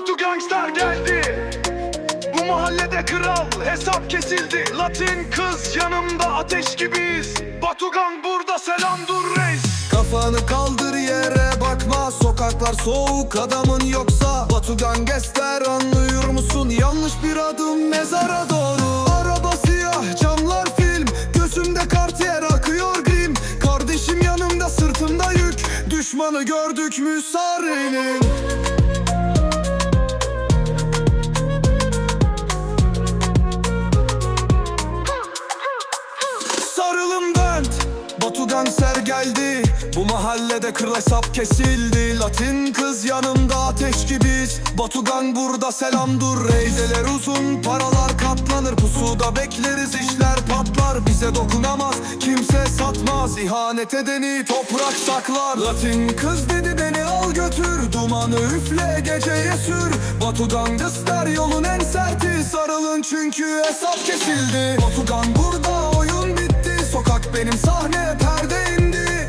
Batu gangster geldi. Bu mahallede kral hesap kesildi. Latin kız yanımda ateş gibiyiz. Batu gang burada selam dur reis. Kafanı kaldır yere bakma. Sokaklar soğuk adamın yoksa. Batu gangster anlıyor musun? Yanlış bir adım mezara doğru. Araba siyah camlar film. Gözümde kartiyer akıyor grim. Kardeşim yanımda sırtımda yük. Düşmanı gördük mü sarılın bent Batu gangster geldi. Bu mahallede kır hesap kesildi. Latin kız yanımda ateş gibiyiz Batu gang burada selam dur. Reydeler uzun paralar katlanır. Pusuda bekleriz işler patlar. Bize dokunamaz kimse satmaz. İhanet edeni toprak saklar. Latin kız dedi beni al götür. Dumanı üfle geceye sür. Batu gangster yolun en serti. Sarılın çünkü hesap kesildi. Batu gang burada Benim sahne perde indi!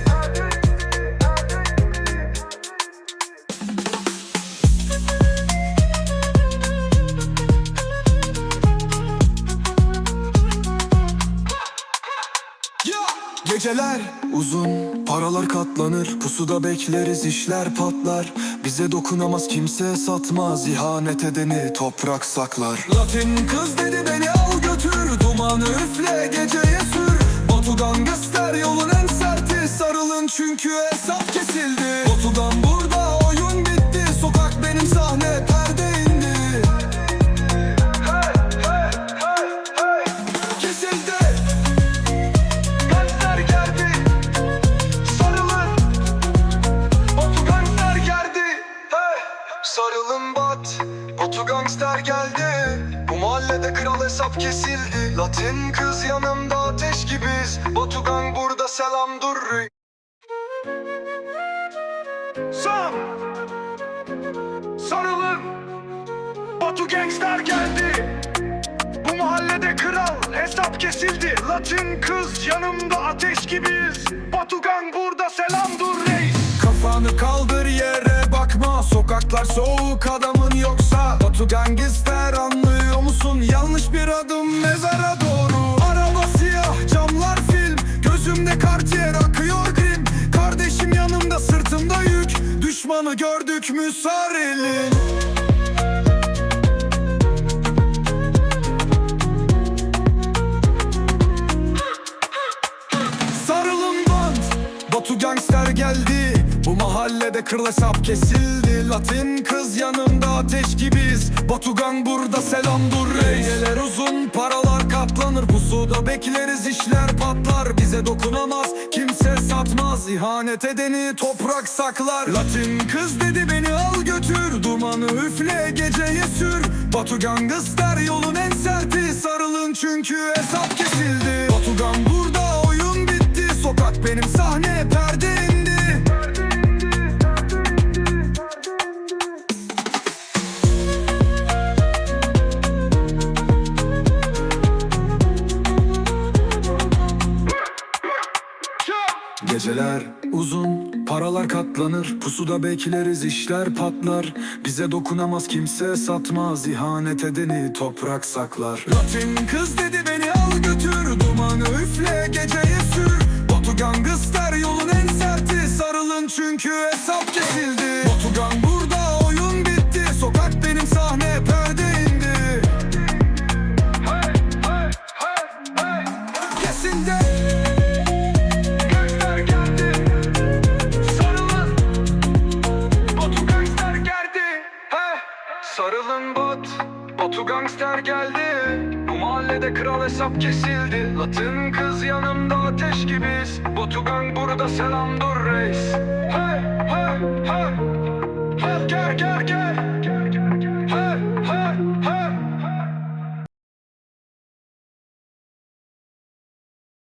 Geceler uzun, paralar katlanır. Pusuda bekleriz işler patlar. Bize dokunamaz kimse satmaz. İhanet edeni toprak saklar. Latin kız dedi beni al götür. Dumanı üfle geceye sür Batu gangster yolun en serti. Sarılın çünkü hesap kesildi. Batu'dan burada oyun bitti. Sokak benim sahne perde indi. Kesildi. Gangster geldi. Sarılın. Batu geldi. Hey! Sarılın bat. Batu gangster geldi. Bu mahallede kral hesap kesildi. Latin kız yanımda ateş gibiyiz Batu gang burada selam dur. Sam! Sarılın! Batu gangster geldi. Bu mahallede kral hesap kesildi. Latin kız yanımda ateş gibiyiz. Batu gang burada selam dur reis. Kafanı kaldır yere bakma. Sokaklar soğuk adamın yoksa. Batu gangster anlıyor musun? Yanlış bir adım mezara doğru Düşmanı gördük mü sarılın. Sarılın band Batu gangster geldi Bu mahallede kırıl hesap kesildi. Latin kız yanımda ateş gibiyiz. Batu gang burada selam dur reis. Geceler uzun paralar katlanır. Pusuda bekleriz işler patlar. Bize dokunamaz kimse satmaz. İhanet edeni toprak saklar. Latin kız dedi beni al götür. Dumanı üfle geceye sür. Batu gangster yolun en serti. Sarılın çünkü hesap kesildi. Batu gang burada oyun bitti. Sokak benim sahne Geceler. Uzun, paralar katlanır Pusuda bekleriz işler patlar. Bize dokunamaz kimse satmaz İhanet edeni toprak saklar. Latin kız dedi beni al götür Dumanı üfle geceye haber geldi. Bu mahallede kral hesap kesildi. Latin kız yanımda ateş gibiyiz. Botugang burada selam dur reis. Hey hey hey. Hey gel gel gel.